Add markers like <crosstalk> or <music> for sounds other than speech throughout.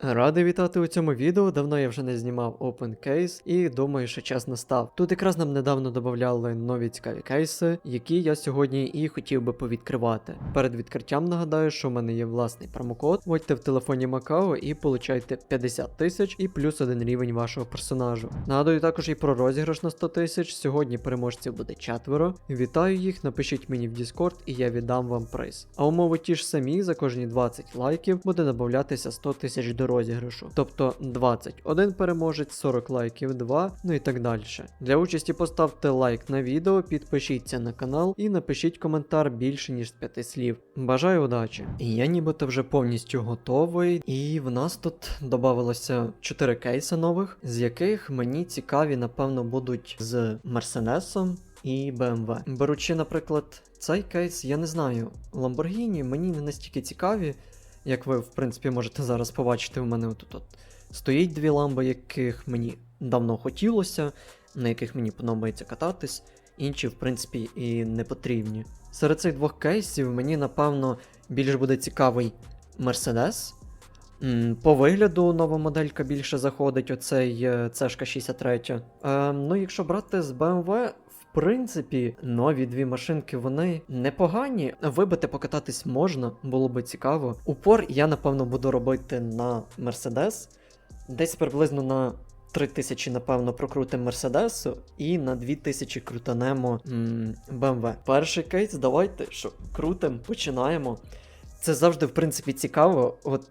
Радий вітати у цьому відео. Давно я вже не знімав Open Case і думаю, що час настав. Тут якраз нам недавно додавали нові цікаві кейси, які я сьогодні і хотів би повідкривати. Перед відкриттям нагадаю, що в мене є власний промокод. Вводьте в телефоні Макао і получайте 50 тисяч і плюс один рівень вашого персонажу. Нагадую також і про розіграш на 100 тисяч. Сьогодні переможців буде четверо. Вітаю їх, напишіть мені в Discord і я віддам вам приз. А умови ті ж самі, за кожні 20 лайків буде додаватися 100 тисяч до розіграшу. Тобто 20 один переможець, 40 лайків 2, ну і так далі. Для участі поставте лайк на відео, підпишіться на канал і напишіть коментар більше ніж з 5 слів. Бажаю удачі! І я нібито вже повністю готовий, і в нас тут додавалося 4 кейси нових, з яких мені цікаві, напевно, будуть з Мерседесом і BMW. Беручи, наприклад, цей кейс, я не знаю, Lamborghini мені не настільки цікаві, як ви, в принципі, можете зараз побачити, у мене тут от стоїть дві ламби, яких мені давно хотілося, на яких мені подобається кататись, інші, в принципі, і не потрібні. Серед цих двох кейсів мені, напевно, більш буде цікавий Mercedes. М, По вигляду нова моделька більше заходить, оцей е, цешка 63. Е, ну, якщо брати з BMW, в принципі, нові дві машинки вони непогані. Вибити покататись можна, було би цікаво. Упор я, напевно, буду робити на Mercedes. Десь приблизно на 3000, напевно, прокрутимо Мерседесу і на 2000 крутанемо м, BMW. Перший кейс, давайте що, крутим, починаємо. Це завжди, в принципі, цікаво. От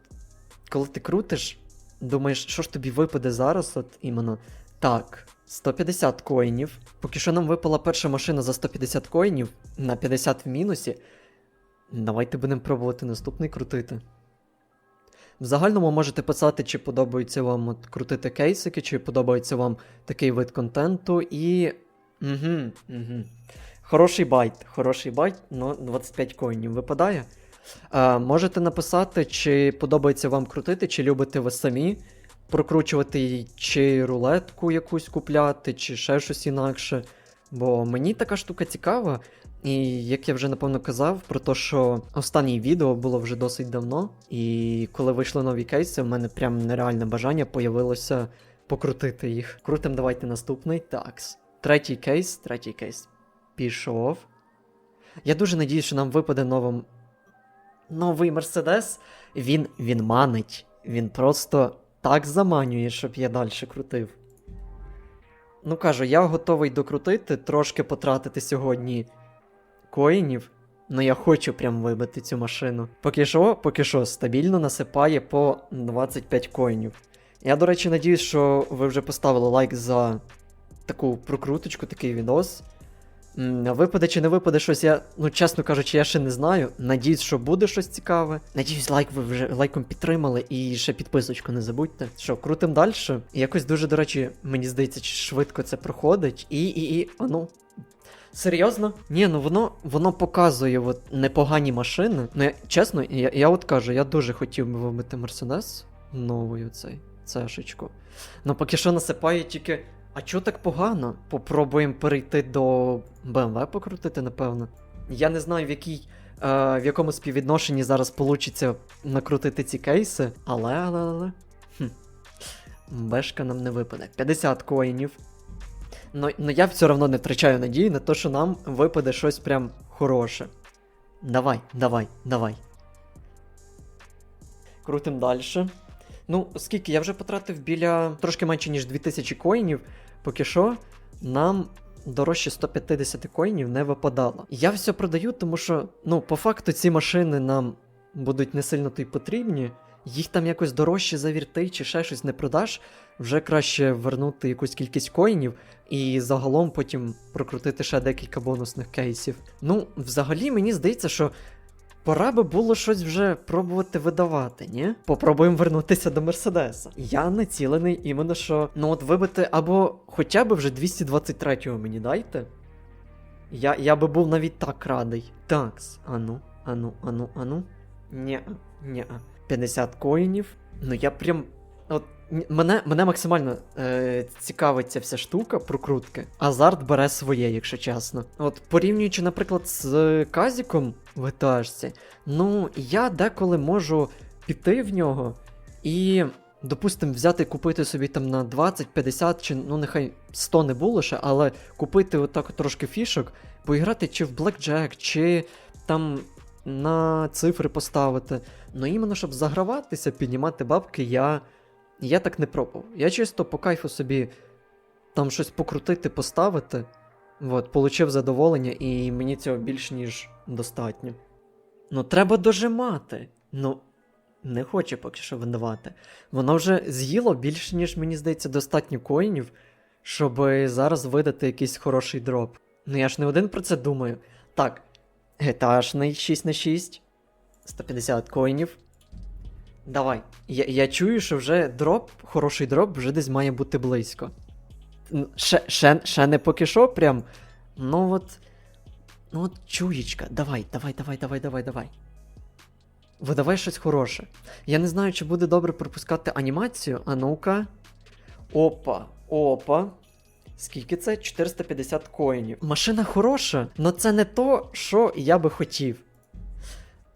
коли ти крутиш, думаєш, що ж тобі випаде зараз, от іменно. Так, 150 коїнів. Поки що нам випала перша машина за 150 коїнів на 50 в мінусі. Давайте будемо пробувати наступний крутити. В загальному можете писати, чи подобається вам от крутити кейсики, чи подобається вам такий вид контенту. І. Угу, угу. Хороший байт, хороший байт, но 25 коїнів випадає. Е, можете написати, чи подобається вам крутити, чи любите ви самі прокручувати, чи рулетку якусь купляти, чи ще щось інакше. Бо мені така штука цікава. І як я вже напевно казав, про те, що останнє відео було вже досить давно, і коли вийшли нові кейси, в мене прям нереальне бажання появилося покрутити їх. Крутим, давайте наступний. Такс. Третій кейс, третій кейс. Пішов. Я дуже надіюсь, що нам випаде новим... новий Мерседес. Він, він манить. Він просто так заманює, щоб я далі крутив. Ну кажу, я готовий докрутити, трошки потратити сьогодні коїнів. Ну я хочу прям вибити цю машину. Поки що, поки що, стабільно насипає по 25 коїнів. Я, до речі, надіюсь, що ви вже поставили лайк за таку прокруточку, такий відос. Випаде чи не випаде щось, я, ну чесно кажучи, я ще не знаю. Надіюсь, що буде щось цікаве. Надіюсь, лайк ви вже лайком підтримали і ще підписочку не забудьте. Що, крутим далі. Якось дуже, до речі, мені здається, чи швидко це проходить. І, і, і, а ну. Серйозно? Ні, ну воно воно показує от непогані машини. Ну, я, чесно, я, я от кажу, я дуже хотів би вибити Мерседес новий оцей цешечку. Ну поки що насипає тільки. А чого так погано? Попробуємо перейти до BMW покрутити, напевно. Я не знаю, в якій. Е, в якому співвідношенні зараз получиться накрутити ці кейси, але, але, але. Хм. Бешка нам не випаде. 50 коїнів. Ну, ну я все одно не втрачаю надії на те, що нам випаде щось прям хороше. Давай, давай, давай. Крутим далі. Ну, скільки я вже потратив біля трошки менше, ніж 2000 коїнів, поки що нам дорожче 150 коїнів не випадало. Я все продаю, тому що, ну, по факту, ці машини нам будуть не сильно то й потрібні. Їх там якось дорожче завірти чи ще щось не продаш. Вже краще вернути якусь кількість коїнів і загалом потім прокрутити ще декілька бонусних кейсів. Ну, взагалі, мені здається, що пора би було щось вже пробувати видавати, ні? Попробуємо вернутися до Мерседеса. Я націлений іменно що. Ну от вибити або хоча б вже 223-го мені дайте. Я, я би був навіть так радий. Такс, ану, ану, ану, ану. Ні, ні. 50 коїнів. Ну я прям. От мене, мене максимально е, цікавить ця вся штука прокрутки. Азарт бере своє, якщо чесно. От порівнюючи, наприклад, з Казіком в етажці, ну я деколи можу піти в нього І, допустим, взяти купити собі там на 20, 50 чи ну нехай 100 не було ще, але купити отак трошки фішок, поіграти чи в Blackjack, чи там на цифри поставити. Ну іменно щоб заграватися, піднімати бабки, я, я так не пробував. Я чисто по кайфу собі там щось покрутити, поставити. От, получив задоволення, і мені цього більш ніж достатньо. Ну, треба дожимати. Ну, не хоче поки що видавати. Воно вже з'їло більш, ніж мені здається, достатньо коїнів, щоб зараз видати якийсь хороший дроп. Ну я ж не один про це думаю. Так, геташний 6 на 6 150 коїнів. Давай. Я, я чую, що вже дроп, хороший дроп вже десь має бути близько. Ще, ще, ще не поки що, прям. Ну от. Ну от чуєчка, давай, давай, давай, давай, давай, давай. Видавай щось хороше. Я не знаю, чи буде добре пропускати анімацію, а ну-ка. Опа, опа. Скільки це? 450 коїнів. Машина хороша, але це не то, що я би хотів.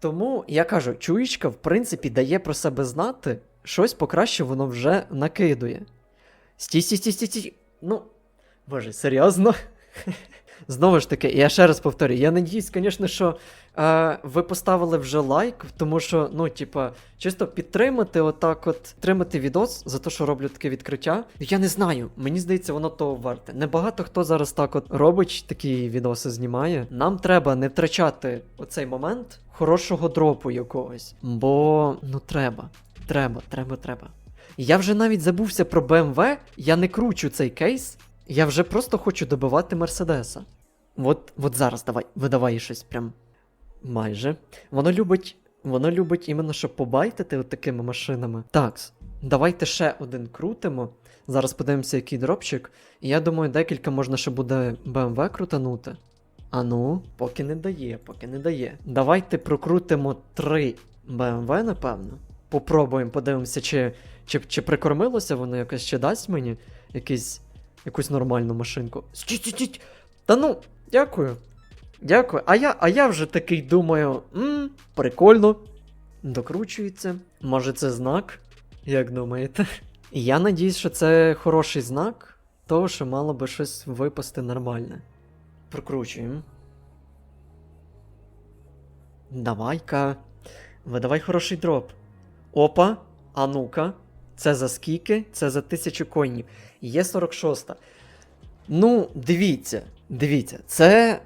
Тому я кажу, чуєчка, в принципі, дає про себе знати, щось покраще воно вже накидує. Стій, стій, стій, стій, стій. Ну, боже, серйозно? Знову ж таки, я ще раз повторюю, я надіюсь, звісно, що е, ви поставили вже лайк, тому що, ну, типа, чисто підтримати отак от, підтримати відос за те, що роблю таке відкриття. Я не знаю, мені здається, воно того варте. Небагато хто зараз так от робить такі відоси, знімає. Нам треба не втрачати оцей момент хорошого дропу якогось. Бо, ну, треба. Треба, треба, треба. Я вже навіть забувся про BMW, я не кручу цей кейс, я вже просто хочу добивати Мерседеса. От, от зараз давай, видавай щось прям майже. Воно любить. Воно любить іменно, щоб побайтити от такими машинами. Так, давайте ще один крутимо. Зараз подивимося, який дропчик. І я думаю, декілька можна ще буде BMW крутанути. А ну, поки не дає, поки не дає. Давайте прокрутимо три BMW, напевно. Попробуємо, подивимося, чи, чи, чи прикормилося воно якось, чи дасть мені якийсь, якусь нормальну машинку. Стіть, стіть. Та ну, дякую. Дякую. А я, а я вже такий думаю, м, прикольно. Докручується. Може, це знак? Як думаєте? Я надіюсь, що це хороший знак, того, що мало би щось випасти нормальне. Прокручуємо. Давай-ка. Видавай хороший дроп. Опа, а ну-ка. Це за скільки? Це за тисячу коїнів. Є 46. Ну, дивіться, дивіться, це.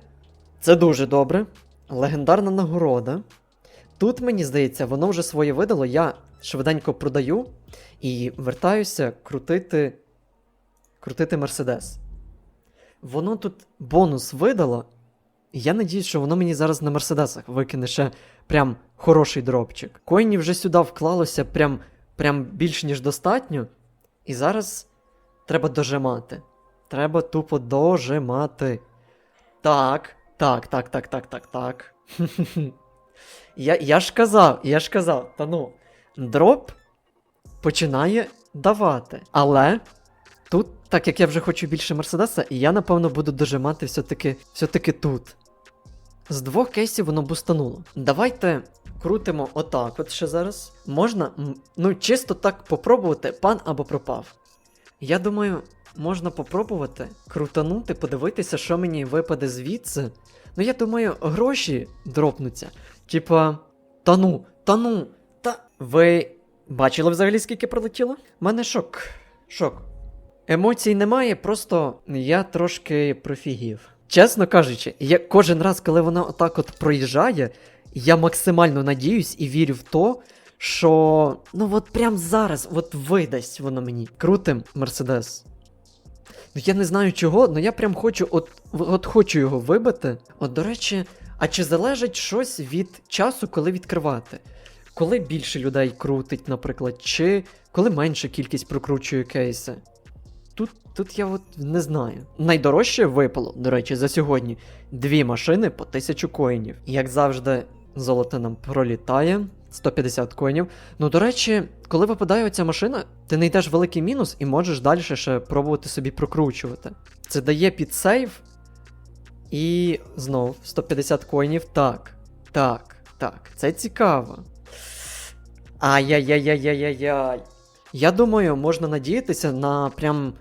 Це дуже добре. Легендарна нагорода. Тут, мені здається, воно вже своє видало. Я швиденько продаю і вертаюся крутити. Крутити Мерседес. Воно тут бонус видало. І я надіюсь, що воно мені зараз на Мерседесах викине ще прям хороший дропчик. Коїнів вже сюди вклалося прям, прям більш ніж достатньо. І зараз треба дожимати. Треба тупо дожимати. Так, так, так, так, так, так, так. <laughs> я, я ж казав, я ж казав, та ну, дроп починає давати. Але тут, так як я вже хочу більше Мерседеса, і я, напевно, буду дожимати все-таки все-таки тут. З двох кейсів воно бустануло. Давайте крутимо отак от ще зараз. Можна, ну, чисто так попробувати, пан або пропав. Я думаю, можна попробувати крутанути, подивитися, що мені випаде звідси. Ну, я думаю, гроші дропнуться. Типа, та ну, та ну, та. Ви бачили взагалі, скільки прилетіло? У мене шок. Шок. Емоцій немає, просто я трошки профігів. Чесно кажучи, я кожен раз, коли вона отак от проїжджає, я максимально надіюсь і вірю в то, що ну от прям зараз от видасть воно мені. Крутим Мерседес. Ну я не знаю чого, але я прям хочу, от, от хочу його вибити. От до речі, а чи залежить щось від часу, коли відкривати? Коли більше людей крутить, наприклад, чи коли менша кількість прокручує кейси? Тут, тут я от не знаю. Найдорожче випало, до речі, за сьогодні дві машини по 1000 коїнів. Як завжди, золото нам пролітає. 150 коїнів. Ну, до речі, коли випадає оця машина, ти не йдеш великий мінус і можеш далі ще пробувати собі прокручувати. Це дає під сейв. І знов 150 коїнів. Так. Так, так, це цікаво. Ай-яй-яй-яй-яй-яй. Я думаю, можна надіятися на прям.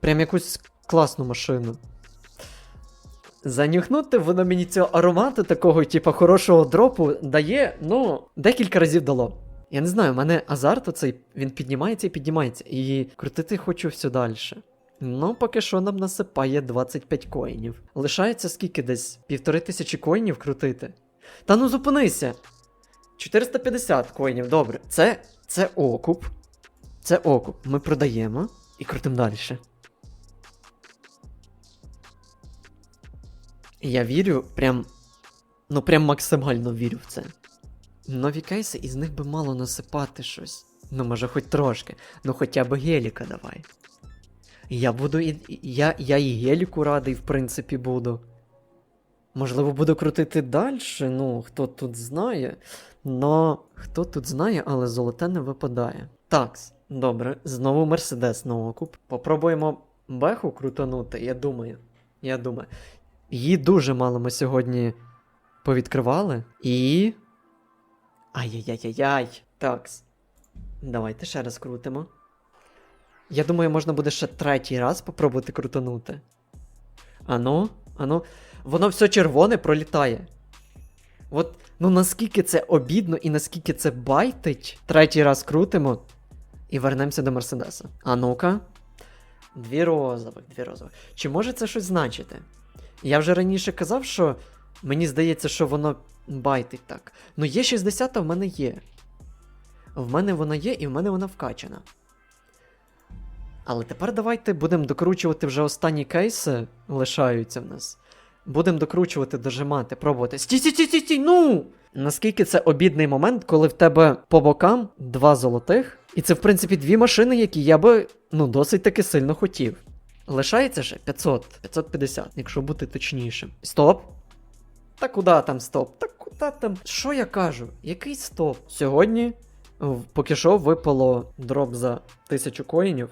прям якусь класну машину. Занюхнути воно мені цього аромату такого, типу, хорошого дропу дає, ну, декілька разів дало. Я не знаю, у мене азарт оцей, він піднімається і піднімається. І крутити хочу все далі. Ну, поки що нам насипає 25 коїнів. Лишається скільки десь? Півтори тисячі коїнів крутити. Та ну зупинися! 450 коїнів, добре. Це. це окуп. Це окуп. Ми продаємо і крутимо далі. Я вірю, прям. Ну, прям максимально вірю в це. Нові кейси, із них би мало насипати щось. Ну, може, хоч трошки. Ну, хоча б геліка давай. Я буду і. Я, я і геліку радий, в принципі, буду. Можливо, буду крутити далі, ну, хто тут знає. Но хто тут знає, але золоте не випадає. Такс, добре, знову Мерседес на окуп. Попробуємо беху крутанути, я думаю. Я думаю. Її дуже мало ми сьогодні повідкривали. І. Ай-яй-яй-яй-яй. Такс. Давайте ще раз крутимо. Я думаю, можна буде ще третій раз попробувати крутанути. Ану, ану. Воно все червоне пролітає. От, ну наскільки це обідно і наскільки це байтить. Третій раз крутимо. І вернемося до Мерседеса. А ну-ка. Дві розових, дві розових. Чи може це щось значити? Я вже раніше казав, що мені здається, що воно байтить так. Ну, є 60 в мене є. В мене вона є, і в мене вона вкачана. Але тепер давайте будемо докручувати вже останні кейси, лишаються в нас. Будемо докручувати, дожимати, пробувати. Стій, стій, стій, стій, ну! Наскільки це обідний момент, коли в тебе по бокам два золотих, і це, в принципі, дві машини, які я би ну, досить таки сильно хотів. Лишається ще 500, 550, якщо бути точнішим. Стоп. Та куди там стоп? Та куди там? Що я кажу? Який стоп? Сьогодні поки що випало дроп за 1000 коїнів.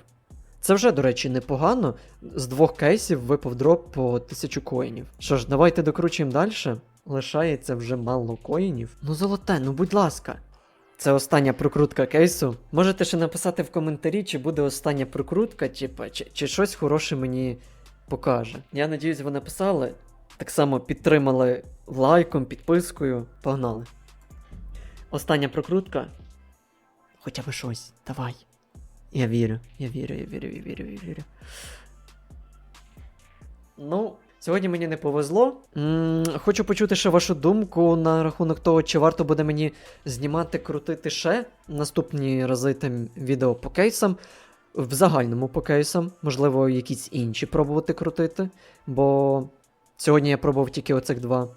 Це вже, до речі, непогано. З двох кейсів випав дроп по 1000 коїнів. Що ж, давайте докручуємо далі. Лишається вже мало коїнів. Ну, золоте, ну будь ласка. Це остання прокрутка кейсу. Можете ще написати в коментарі, чи буде остання прокрутка, типа, чи, чи щось хороше мені покаже. Я надіюсь, ви написали. Так само підтримали лайком, підпискою. Погнали. Остання прокрутка. Хоча б щось, давай. Я вірю, я вірю, я вірю, я вірю, я вірю. Ну, сьогодні мені не повезло. м хочу почути ще вашу думку на рахунок того, чи варто буде мені знімати, крутити ще наступні рази там відео по кейсам. В загальному по кейсам, можливо, якісь інші пробувати крутити, бо сьогодні я пробував тільки оцих два.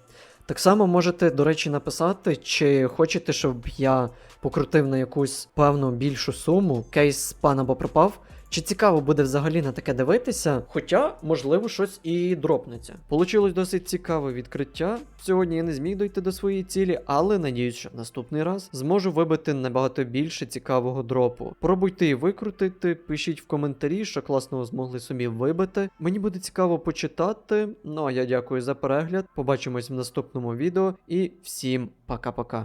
Так само можете, до речі, написати, чи хочете, щоб я покрутив на якусь певну більшу суму, кейс спан або пропав. Чи цікаво буде взагалі на таке дивитися? Хоча, можливо, щось і дропнеться. Получилось досить цікаве відкриття. Сьогодні я не зміг дойти до своєї цілі, але надіюсь, що наступний раз зможу вибити набагато більше цікавого дропу. Пробуйте і викрутити, пишіть в коментарі, що класного змогли собі вибити. Мені буде цікаво почитати. Ну а я дякую за перегляд. Побачимось в наступному відео і всім пока-пока.